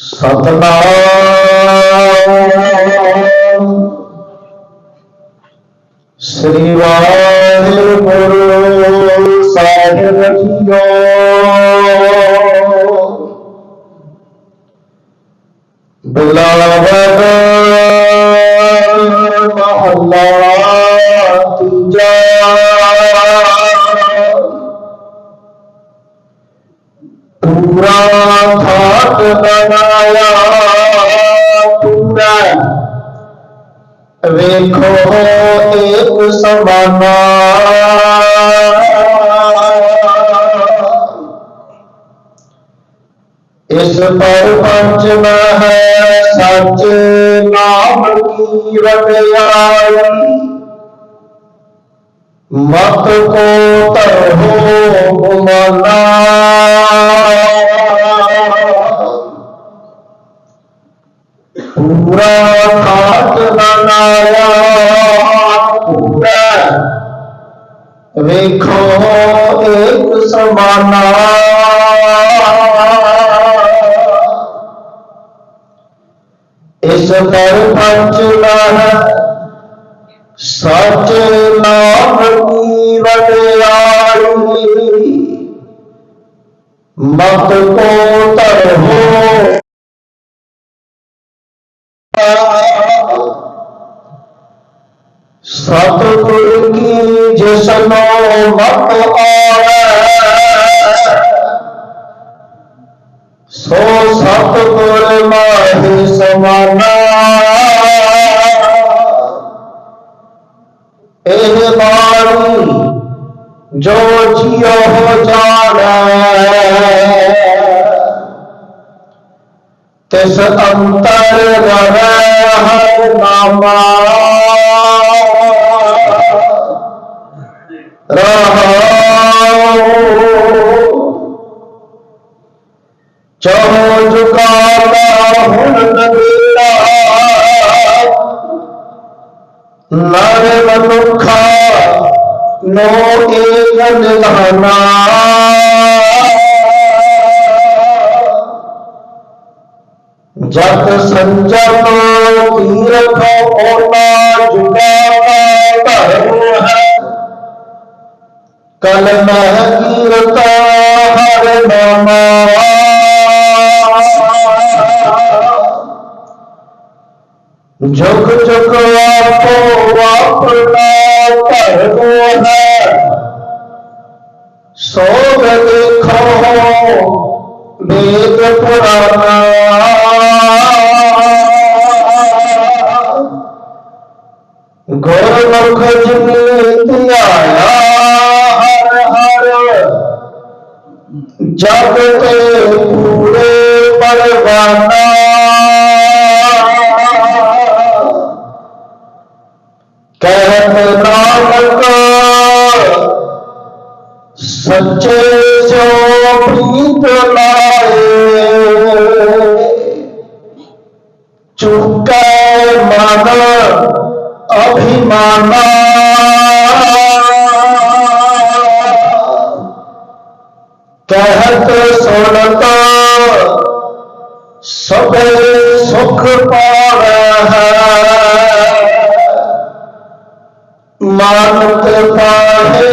सतनाम श्री गुरु साहिब बिलावर महला तुझा पूरा बनाया पूरा देखो एक समाना। इस पर है, सच नाम की मत को तरहो गुमाना ਪੂਰਾ ਖਾਟ ਬਣਾਇਆ ਪੂਰਾ। ਵੇਖੋ ਇੱਕ ਸਮਾਨਾ। ਇਸ ਪਰ ਪੰਚ ਹੈ ਸਚ ਨਾਮ ਕੀ ਵਡਿਆਈ। ਮਤ ਕੋ ਤਰੋ ਸਤਿਗੁਰ ਕੀ ਜਿਸਨੋ ਮਤ ਆਵੇ ਸੋ ਸਤਿਗੁਰ ਮਾਹਿ ਸਮਾਨਾ। ਇਹ ਬਾਣੀ ਜੋ ਜਿਉ ਹੋ ਜਾਣੈ। तिस अंतर हर नामा। चहो नर मनुखा नो एक निधाना जत संजम तीर्थ ओटा जुगा का धर्म है कल मह कीर्ता हर नामा। जुग जुग आपो आप धर्मो है सोग देखो वेद पुराना। ਗੁਰਮੁਖ ਜਿਨੀ ਧਿਆਇਆ ਹਰ ਹਰ ਜਗ ਤੇ ਪੂਰੇ ਪਰਵਾਨਾ ਕਹਿਤ ਨਾਨਕ ਸੱਚੇ ਸੋ ਪ੍ਰੀਤ ਲਾਏ ਚੁਕੈ ਮਨ अभिमाना। कहत सुनता सब सुख पार मानत पाहे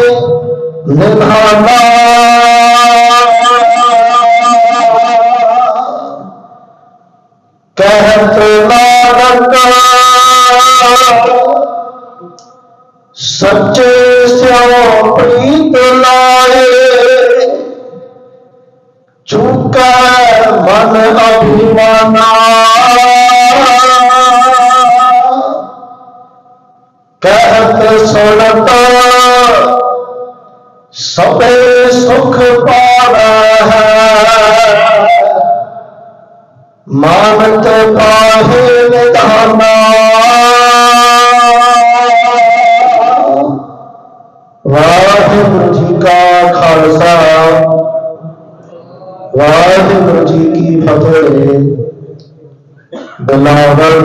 ਸੱਚੇ ਸਿਓ ਪ੍ਰੀਤ ਲਾਏ। ਚੁਕਾ ਮਨ ਅਭਿਮਾਨਾ। ਕਹਿਤ ਸੁਣਤ, ਸਭੇ ਸੁਖ ਪਾਵੈ। ਹੈ ਮਾਨਤ ਪਾਹੇ ਨਿਧਾਨਾ। जी की फतेह बिलावल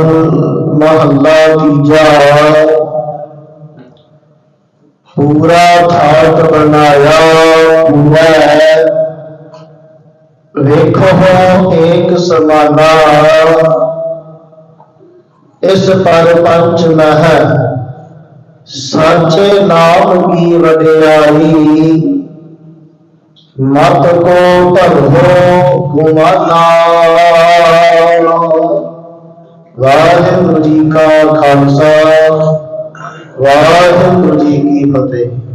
महल्ला की जाए पूरा ठाक बनाया हुआ है। देखो एक समाना। इस पर पंच न है नाम की वडियाई ਮਤ ਕੋ ਭਰੋ ਗੁਮਾਨਾ। ਵਾਹਿਗੁਰੂ ਜੀ ਕਾ ਖਾਲਸਾ ਵਾਹਿਗੁਰੂ ਜੀ ਕੀ ਫਤਿਹ।